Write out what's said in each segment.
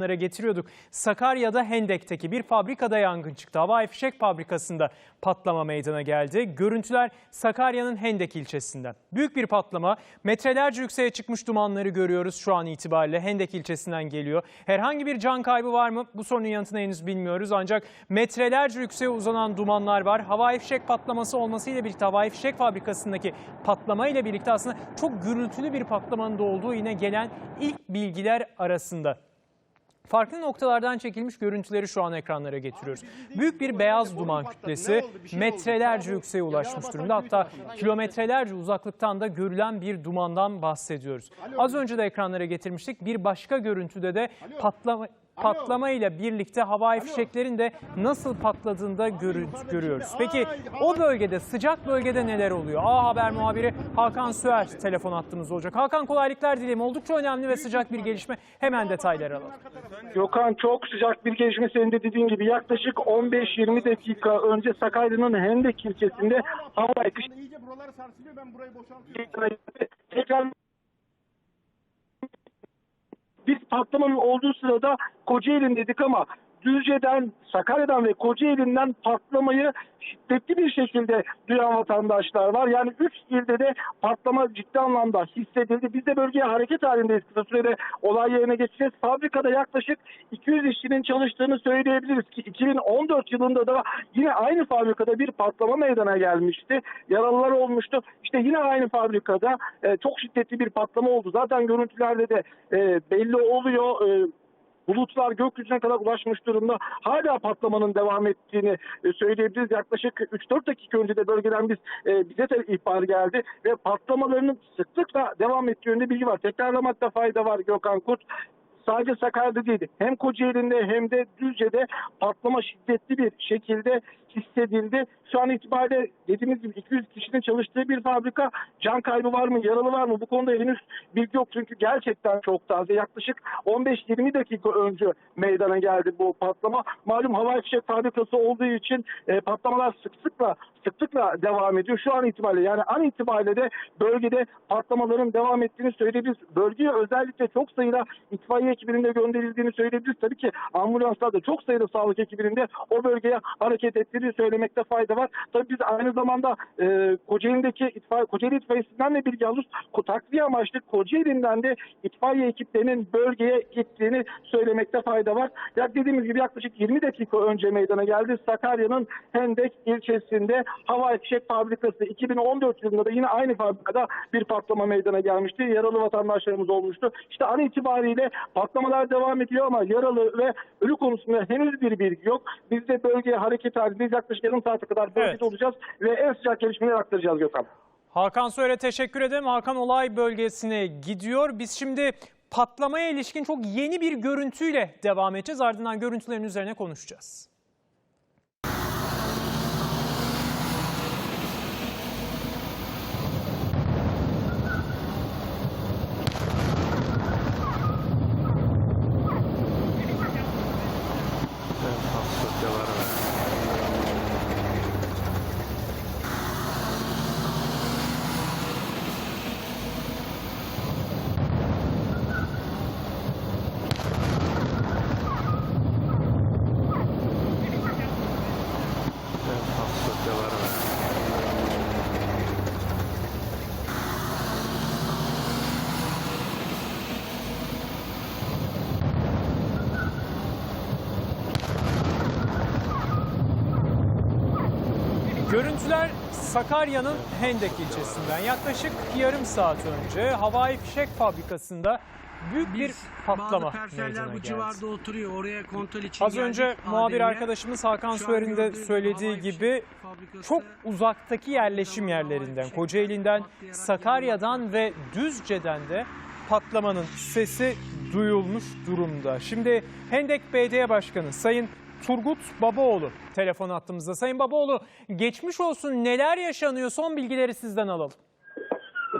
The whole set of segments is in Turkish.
ekranlara getiriyorduk. Sakarya'da Hendek'teki bir fabrikada yangın çıktı. Havai fişek fabrikasında patlama meydana geldi. Görüntüler Sakarya'nın Hendek ilçesinden. Büyük bir patlama. Metrelerce yükseğe çıkmış dumanları görüyoruz şu an itibariyle. Hendek ilçesinden geliyor. Herhangi bir can kaybı var mı? Bu sorunun yanıtını henüz bilmiyoruz. Ancak metrelerce yükseğe uzanan dumanlar var. Havai fişek patlaması olmasıyla birlikte havai fişek fabrikasındaki patlama ile birlikte aslında çok gürültülü bir patlamanın da olduğu yine gelen ilk bilgiler arasında. Farklı noktalardan çekilmiş görüntüleri şu an ekranlara getiriyoruz. Büyük bir beyaz duman kütlesi metrelerce yükseğe ulaşmış durumda. Hatta kilometrelerce uzaklıktan da görülen bir dumandan bahsediyoruz. Az önce de ekranlara getirmiştik. Bir başka görüntüde de patlama patlama ile birlikte havai fişeklerin de nasıl patladığını da görü- görüyoruz. Peki o bölgede sıcak bölgede neler oluyor? A Haber muhabiri Hakan Süer telefon attığımız olacak. Hakan kolaylıklar dileyim. Oldukça önemli ve sıcak bir gelişme. Hemen detayları alalım. Gökhan çok sıcak bir gelişme senin de dediğin gibi yaklaşık 15-20 dakika önce Sakarya'nın Hendek ilçesinde hava akışı İyice buraları sarsılıyor ben burayı boşaltıyorum. tekrar biz patlamanın olduğu sırada Kocaeli'nin dedik ama Düzce'den, Sakarya'dan ve Kocaeli'nden patlamayı şiddetli bir şekilde duyan vatandaşlar var. Yani 3 ilde de patlama ciddi anlamda hissedildi. Biz de bölgeye hareket halindeyiz. Kısa sürede olay yerine geçeceğiz. Fabrikada yaklaşık 200 işçinin çalıştığını söyleyebiliriz ki 2014 yılında da yine aynı fabrikada bir patlama meydana gelmişti. Yaralılar olmuştu. İşte yine aynı fabrikada e, çok şiddetli bir patlama oldu. Zaten görüntülerde de e, belli oluyor. E, bulutlar gökyüzüne kadar ulaşmış durumda. Hala patlamanın devam ettiğini e, söyleyebiliriz. Yaklaşık 3-4 dakika önce de bölgeden biz e, bize de ihbar geldi ve patlamalarının sıklıkla devam ettiği yönünde bilgi var. Tekrarlamakta fayda var Gökhan Kurt. Sadece Sakarya'da değil, hem Kocaeli'nde hem de Düzce'de patlama şiddetli bir şekilde hissedildi. Şu an itibariyle dediğimiz gibi 200 kişinin çalıştığı bir fabrika. Can kaybı var mı, yaralı var mı? Bu konuda henüz bilgi yok çünkü gerçekten çok taze. Yaklaşık 15-20 dakika önce meydana geldi bu patlama. Malum havai fişek fabrikası olduğu için e, patlamalar sık sıkla sıklıkla devam ediyor. Şu an itibariyle yani an itibariyle de bölgede patlamaların devam ettiğini söyleyebiliriz. Bölgeye özellikle çok sayıda itfaiye ekibinin de gönderildiğini söyleyebiliriz. Tabii ki ambulanslar da çok sayıda sağlık ekibinin de o bölgeye hareket ettiğini söylemekte fayda var. Tabii biz aynı zamanda e, Kocaeli'ndeki itfaiye, Kocaeli itfaiyesinden de bilgi alıyoruz. Takviye amaçlı Kocaeli'nden de itfaiye ekiplerinin bölgeye gittiğini söylemekte fayda var. Ya dediğimiz gibi yaklaşık 20 dakika önce meydana geldi. Sakarya'nın Hendek ilçesinde havai fişek fabrikası 2014 yılında da yine aynı fabrikada bir patlama meydana gelmişti. Yaralı vatandaşlarımız olmuştu. İşte an itibariyle patlamalar devam ediyor ama yaralı ve ölü konusunda henüz bir bilgi yok. Biz de bölgeye hareket halindeyiz. Yaklaşık yarım saate kadar bölgede Evet. olacağız ve en sıcak gelişmeleri aktaracağız Gökhan. Hakan Soyer'e teşekkür ederim. Hakan olay bölgesine gidiyor. Biz şimdi patlamaya ilişkin çok yeni bir görüntüyle devam edeceğiz. Ardından görüntülerin üzerine konuşacağız. Görüntüler Sakarya'nın Hendek ilçesinden. Yaklaşık yarım saat önce havai fişek fabrikasında büyük bir patlama meydana bu geldi. civarda oturuyor. Oraya kontrol için Az geldik önce muhabir arkadaşımız Hakan Süer'in de söylediği gibi çok uzaktaki yerleşim yerlerinden, Kocaeli'nden, Sakarya'dan ve Düzce'den de patlamanın sesi duyulmuş durumda. Şimdi Hendek Belediye Başkanı Sayın Turgut Babaoğlu telefon attığımızda. Sayın Babaoğlu geçmiş olsun neler yaşanıyor son bilgileri sizden alalım.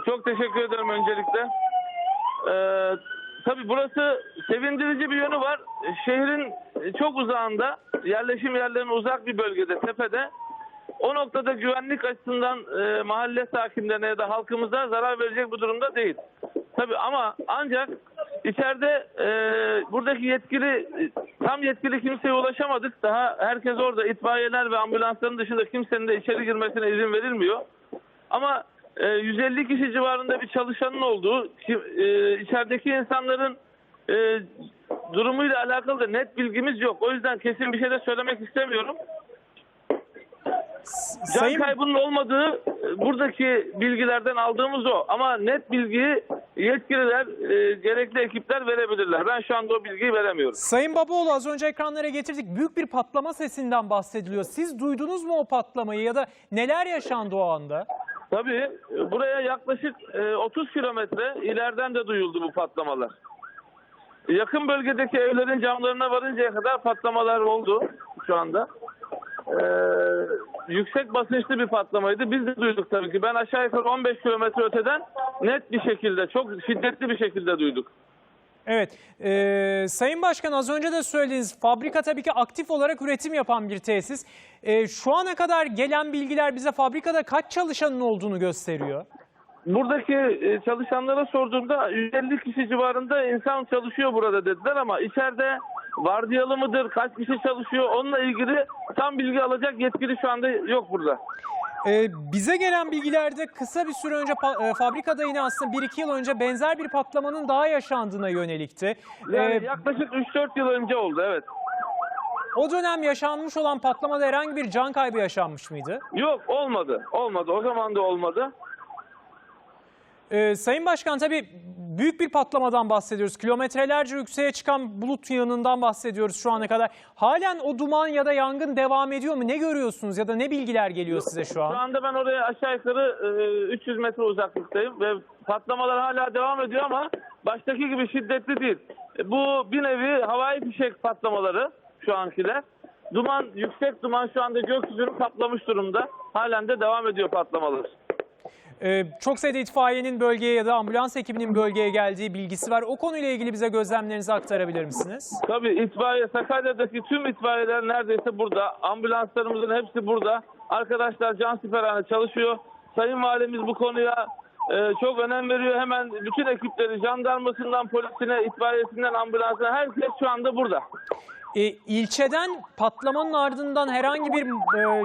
Çok teşekkür ederim öncelikle. Ee, tabii burası sevindirici bir yönü var. Şehrin çok uzağında, yerleşim yerlerine uzak bir bölgede, tepede. O noktada güvenlik açısından e, mahalle sakinlerine ya da halkımıza zarar verecek bir durumda değil. Tabii ama ancak İçeride e, buradaki yetkili, tam yetkili kimseye ulaşamadık. Daha herkes orada. itfaiyeler ve ambulansların dışında kimsenin de içeri girmesine izin verilmiyor. Ama e, 150 kişi civarında bir çalışanın olduğu, e, içerideki insanların e, durumuyla alakalı da net bilgimiz yok. O yüzden kesin bir şey de söylemek istemiyorum. Can Sayın kaybının olmadığı e, buradaki bilgilerden aldığımız o. Ama net bilgiyi yetkililer, e, gerekli ekipler verebilirler. Ben şu anda o bilgiyi veremiyorum. Sayın Babaoğlu az önce ekranlara getirdik. Büyük bir patlama sesinden bahsediliyor. Siz duydunuz mu o patlamayı ya da neler yaşandı o anda? Tabii e, buraya yaklaşık e, 30 kilometre ileriden de duyuldu bu patlamalar. Yakın bölgedeki evlerin camlarına varıncaya kadar patlamalar oldu şu anda. Ee, yüksek basınçlı bir patlamaydı. Biz de duyduk tabii ki. Ben aşağı yukarı 15 kilometre öteden net bir şekilde, çok şiddetli bir şekilde duyduk. Evet, e, Sayın Başkan az önce de söylediğiniz fabrika tabii ki aktif olarak üretim yapan bir tesis. E, şu ana kadar gelen bilgiler bize fabrikada kaç çalışanın olduğunu gösteriyor. Buradaki e, çalışanlara sorduğumda 150 kişi civarında insan çalışıyor burada dediler ama içeride vardiyalı mıdır, kaç kişi çalışıyor onunla ilgili tam bilgi alacak yetkili şu anda yok burada. E, bize gelen bilgilerde kısa bir süre önce e, fabrikada yine aslında 1-2 yıl önce benzer bir patlamanın daha yaşandığına yönelikti. Yani E, yaklaşık 3-4 yıl önce oldu evet. o dönem yaşanmış olan patlamada herhangi bir can kaybı yaşanmış mıydı? Yok olmadı, olmadı. O zaman da olmadı. Ee, Sayın Başkan tabii büyük bir patlamadan bahsediyoruz. Kilometrelerce yükseğe çıkan bulut yığınından bahsediyoruz şu ana kadar. Halen o duman ya da yangın devam ediyor mu? Ne görüyorsunuz ya da ne bilgiler geliyor size şu Şu an? anda ben oraya aşağı yukarı e, 300 metre uzaklıktayım ve patlamalar hala devam ediyor ama baştaki gibi şiddetli değil. E, Bu bir nevi havai fişek patlamaları şu ankiler. Duman, yüksek duman şu anda gökyüzünü kaplamış durumda. Halen de devam ediyor patlamalar. Ee, çok sayıda itfaiyenin bölgeye ya da ambulans ekibinin bölgeye geldiği bilgisi var. O konuyla ilgili bize gözlemlerinizi aktarabilir misiniz? Tabii itfaiye, Sakarya'daki tüm itfaiyeler neredeyse burada. Ambulanslarımızın hepsi burada. Arkadaşlar can siperhane çalışıyor. Sayın Valimiz bu konuya e, çok önem veriyor. Hemen bütün ekipleri jandarmasından polisine, itfaiyesinden ambulansına herkes şu anda burada. Ee, ilçeden patlamanın ardından herhangi bir e,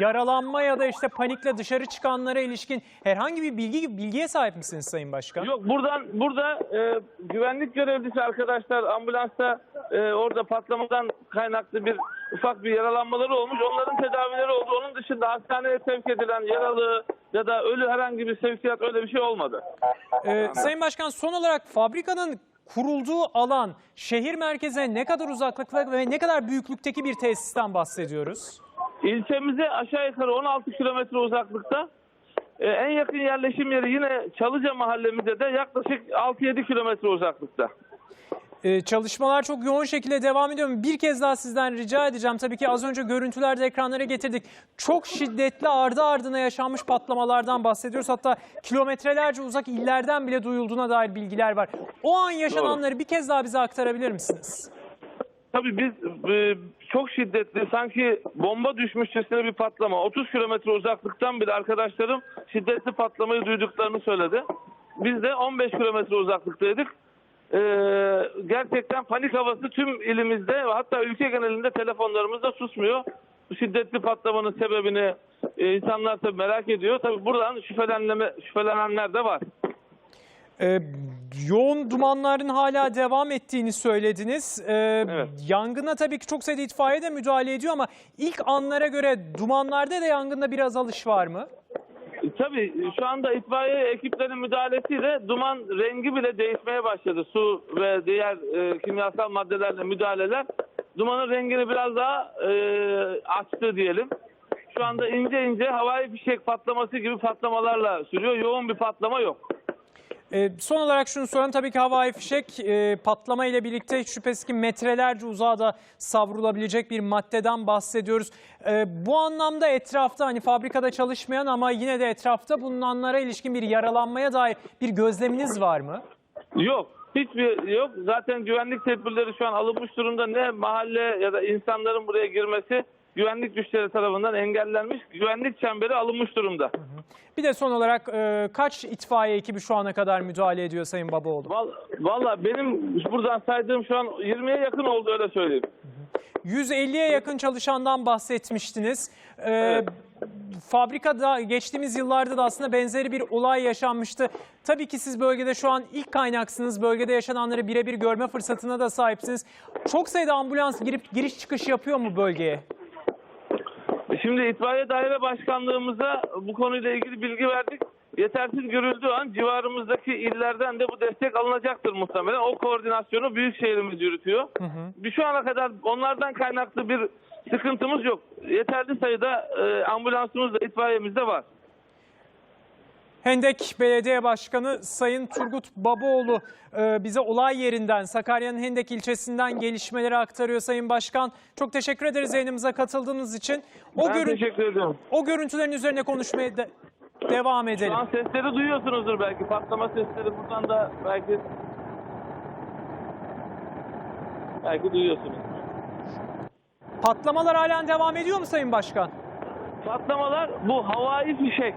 yaralanma ya da işte panikle dışarı çıkanlara ilişkin herhangi bir bilgi bilgiye sahip misiniz Sayın Başkan? Yok buradan burada e, güvenlik görevlisi arkadaşlar ambulansta e, orada patlamadan kaynaklı bir ufak bir yaralanmaları olmuş. Onların tedavileri oldu. Onun dışında hastaneye sevk edilen yaralı ya da ölü herhangi bir sevkiyat öyle bir şey olmadı. Ee, Sayın Başkan son olarak fabrikanın kurulduğu alan şehir merkezine ne kadar uzaklıkta ve ne kadar büyüklükteki bir tesisten bahsediyoruz? İlçemize aşağı yukarı 16 kilometre uzaklıkta. Ee, en yakın yerleşim yeri yine Çalıca mahallemize de yaklaşık 6-7 kilometre uzaklıkta. Ee, çalışmalar çok yoğun şekilde devam ediyor. Bir kez daha sizden rica edeceğim. Tabii ki az önce görüntülerde ekranlara getirdik. Çok şiddetli ardı ardına yaşanmış patlamalardan bahsediyoruz. Hatta kilometrelerce uzak illerden bile duyulduğuna dair bilgiler var. O an yaşananları bir kez daha bize aktarabilir misiniz? Tabii biz e, çok şiddetli sanki bomba düşmüşçesine bir patlama. 30 kilometre uzaklıktan bile arkadaşlarım şiddetli patlamayı duyduklarını söyledi. Biz de 15 kilometre uzaklıktaydık. Ee, gerçekten panik havası tüm ilimizde ve hatta ülke genelinde telefonlarımızda susmuyor. Bu şiddetli patlamanın sebebini e, insanlar tabii merak ediyor. Tabii buradan şüphelenme, şüphelenenler de var. Ee, yoğun dumanların hala devam ettiğini söylediniz. Ee, Evet. Yangına tabii ki çok sayıda itfaiye de müdahale ediyor ama ilk anlara göre dumanlarda da yangında bir azalış var mı? E, Tabii şu anda itfaiye ekiplerinin müdahalesiyle duman rengi bile değişmeye başladı. Su ve diğer e, kimyasal maddelerle müdahaleler dumanın rengini biraz daha e, açtı diyelim. Şu anda ince ince havai fişek patlaması gibi patlamalarla sürüyor. Yoğun bir patlama yok. Ee, son olarak şunu soralım. Tabii ki havai fişek e, patlama ile birlikte şüphesiz ki metrelerce uzağa da savrulabilecek bir maddeden bahsediyoruz. Ee, bu anlamda etrafta hani fabrikada çalışmayan ama yine de etrafta bulunanlara ilişkin bir yaralanmaya dair bir gözleminiz var mı? Yok. Hiçbir yok. Zaten güvenlik tedbirleri şu an alınmış durumda. Ne mahalle ya da insanların buraya girmesi güvenlik güçleri tarafından engellenmiş. Güvenlik çemberi alınmış durumda. Bir de son olarak e, kaç itfaiye ekibi şu ana kadar müdahale ediyor Sayın Babaoğlu? Val- Valla benim buradan saydığım şu an 20'ye yakın oldu öyle söyleyeyim. 150'ye yakın çalışandan bahsetmiştiniz. Ee, Evet. Fabrikada geçtiğimiz yıllarda da aslında benzeri bir olay yaşanmıştı. Tabii ki siz bölgede şu an ilk kaynaksınız. Bölgede yaşananları birebir görme fırsatına da sahipsiniz. Çok sayıda ambulans girip giriş çıkış yapıyor mu bölgeye? Şimdi itfaiye daire başkanlığımıza bu konuyla ilgili bilgi verdik. Yetersiz görüldüğü an civarımızdaki illerden de bu destek alınacaktır muhtemelen. O koordinasyonu Büyükşehir'imiz yürütüyor. Bir Şu ana kadar onlardan kaynaklı bir sıkıntımız yok. Yeterli sayıda e, ambulansımız da itfaiyemiz de var. Hendek Belediye Başkanı Sayın Turgut Babaoğlu e, bize olay yerinden Sakarya'nın Hendek ilçesinden gelişmeleri aktarıyor Sayın Başkan. Çok teşekkür ederiz yayınımıza katıldığınız için. O, ben görün- teşekkür ediyorum. o görüntülerin üzerine konuşmaya de- devam Şu edelim. an sesleri duyuyorsunuzdur belki. Patlama sesleri buradan da belki belki duyuyorsunuz. Patlamalar halen devam ediyor mu Sayın Başkan? Patlamalar bu havai fişek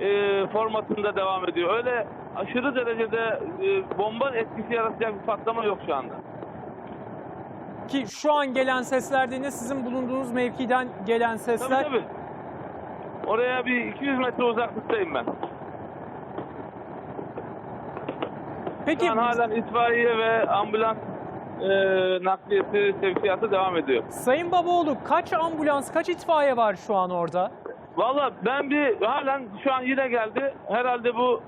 e, formatında devam ediyor. Öyle aşırı derecede e, bomba etkisi yaratacak bir patlama yok şu anda. Ki şu an gelen sesler de yine sizin bulunduğunuz mevkiden gelen Tabii sesler. tabii. Oraya bir 200 metre uzaklıktayım ben. Peki Şu an halen itfaiye ve ambulans e, nakliyesi sevkiyatı devam ediyor. Sayın Babaoğlu kaç ambulans, kaç itfaiye var şu an orada? Valla ben bir halen şu an yine geldi. Herhalde bu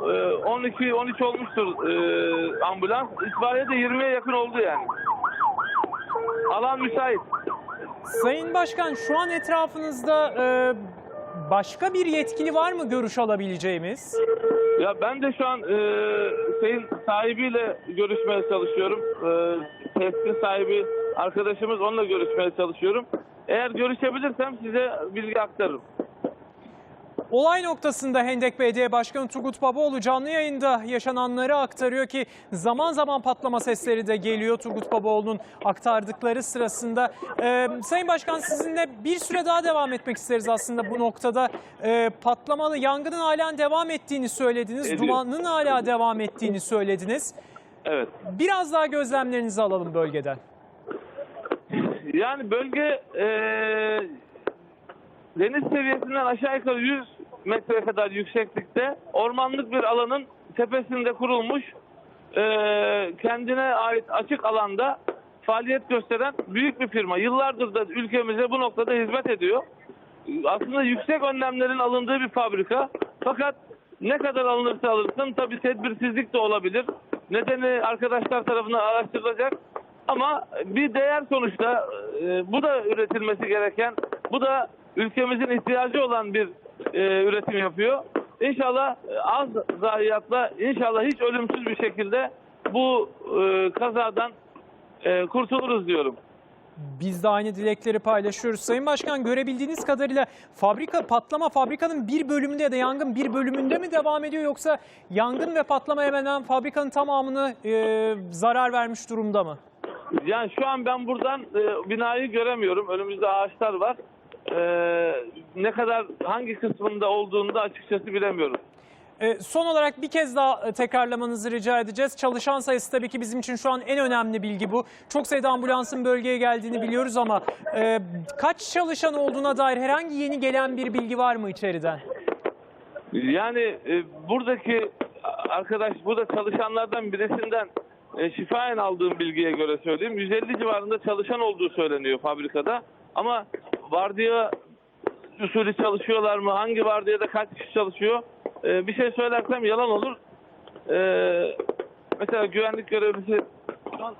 e, 12-13 olmuştur e, ambulans. İtfaiye de 20'ye yakın oldu yani. Alan müsait. Sayın Başkan şu an etrafınızda e, başka bir yetkili var mı görüş alabileceğimiz? Ya ben de şu an e, şeyin sahibiyle görüşmeye çalışıyorum. E, testin sahibi arkadaşımız onunla görüşmeye çalışıyorum. Eğer görüşebilirsem size bilgi aktarırım. Olay noktasında Hendek Belediye Başkanı Turgut Babaoğlu canlı yayında yaşananları aktarıyor ki zaman zaman patlama sesleri de geliyor Turgut Babaoğlu'nun aktardıkları sırasında. Ee, Sayın Başkan sizinle bir süre daha devam etmek isteriz aslında bu noktada. Ee, patlamalı yangının halen devam ettiğini söylediniz. Ediyor. Dumanın hala devam ettiğini söylediniz. Evet. Biraz daha gözlemlerinizi alalım bölgeden. Yani bölge e, deniz seviyesinden aşağı yukarı 100 metre kadar yükseklikte ormanlık bir alanın tepesinde kurulmuş e, kendine ait açık alanda faaliyet gösteren büyük bir firma. Yıllardır da ülkemize bu noktada hizmet ediyor. Aslında yüksek önlemlerin alındığı bir fabrika. Fakat ne kadar alınırsa alınsın tabii tedbirsizlik de olabilir. Nedeni arkadaşlar tarafından araştırılacak. Ama bir değer sonuçta e, bu da üretilmesi gereken, bu da ülkemizin ihtiyacı olan bir e, üretim yapıyor. İnşallah e, az zayiatla, inşallah hiç ölümsüz bir şekilde bu kazadan kurtuluruz diyorum. Biz de aynı dilekleri paylaşıyoruz. Sayın Başkan görebildiğiniz kadarıyla fabrika patlama fabrikanın bir bölümünde ya da yangın bir bölümünde mi devam ediyor yoksa yangın ve patlama hemen fabrikanın tamamını e, zarar vermiş durumda mı? Yani şu an ben buradan e, binayı göremiyorum. Önümüzde ağaçlar var. E, ne kadar hangi kısmında olduğunu da açıkçası bilemiyorum. E, son olarak bir kez daha e, tekrarlamanızı rica edeceğiz. Çalışan sayısı tabii ki bizim için şu an en önemli bilgi bu. Çok sayıda ambulansın bölgeye geldiğini biliyoruz ama e, kaç çalışan olduğuna dair herhangi yeni gelen bir bilgi var mı içeriden? Yani e, buradaki arkadaş, burada çalışanlardan birisinden e, şifayen aldığım bilgiye göre söyleyeyim. 150 civarında çalışan olduğu söyleniyor fabrikada. Ama vardiya usulü çalışıyorlar mı? Hangi vardiyada kaç kişi çalışıyor? E, bir şey söylersem yalan olur. E, mesela güvenlik görevlisi şu an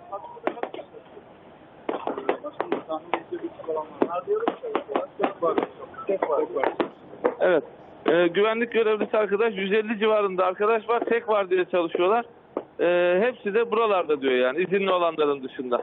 Evet. Ee, güvenlik görevlisi arkadaş 150 civarında arkadaş var. Tek var diye çalışıyorlar. Ee, hepsi de buralarda diyor yani izinli olanların dışında.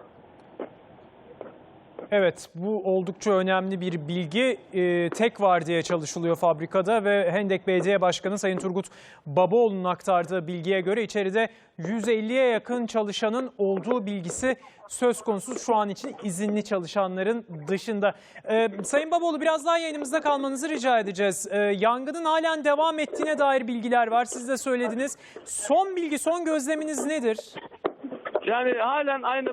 Evet bu oldukça önemli bir bilgi. Ee, tek var diye çalışılıyor fabrikada ve Hendek Belediye Başkanı Sayın Turgut Babaoğlu'nun aktardığı bilgiye göre içeride 150'ye yakın çalışanın olduğu bilgisi söz konusu şu an için izinli çalışanların dışında. Ee, Sayın Babaoğlu biraz daha yayınımızda kalmanızı rica edeceğiz. Ee, yangının halen devam ettiğine dair bilgiler var. Siz de söylediniz. Son bilgi, son gözleminiz nedir? Yani halen aynı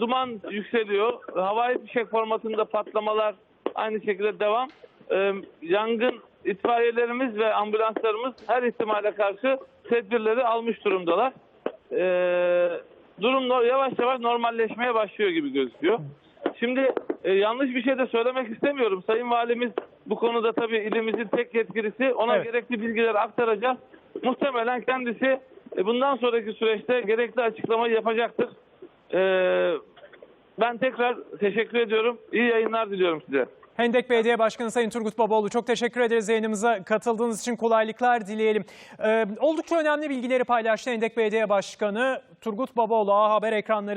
duman yükseliyor. Havai fişek formatında patlamalar aynı şekilde devam. Ee, yangın itfaiyelerimiz ve ambulanslarımız her ihtimale karşı tedbirleri almış durumdalar. Ee, durum yavaş yavaş normalleşmeye başlıyor gibi gözüküyor. Şimdi e, yanlış bir şey de söylemek istemiyorum. Sayın Valimiz bu konuda tabii ilimizin tek yetkilisi. Ona Evet. gerekli bilgileri aktaracağız. Muhtemelen kendisi bundan sonraki süreçte gerekli açıklamayı yapacaktır. Ee, ben tekrar teşekkür ediyorum. İyi yayınlar diliyorum size. Hendek Belediye Başkanı Sayın Turgut Babaoğlu çok teşekkür ederiz yayınımıza katıldığınız için kolaylıklar dileyelim. Ee, oldukça önemli bilgileri paylaştı Hendek Belediye Başkanı Turgut Babaoğlu A Haber ekranlarında.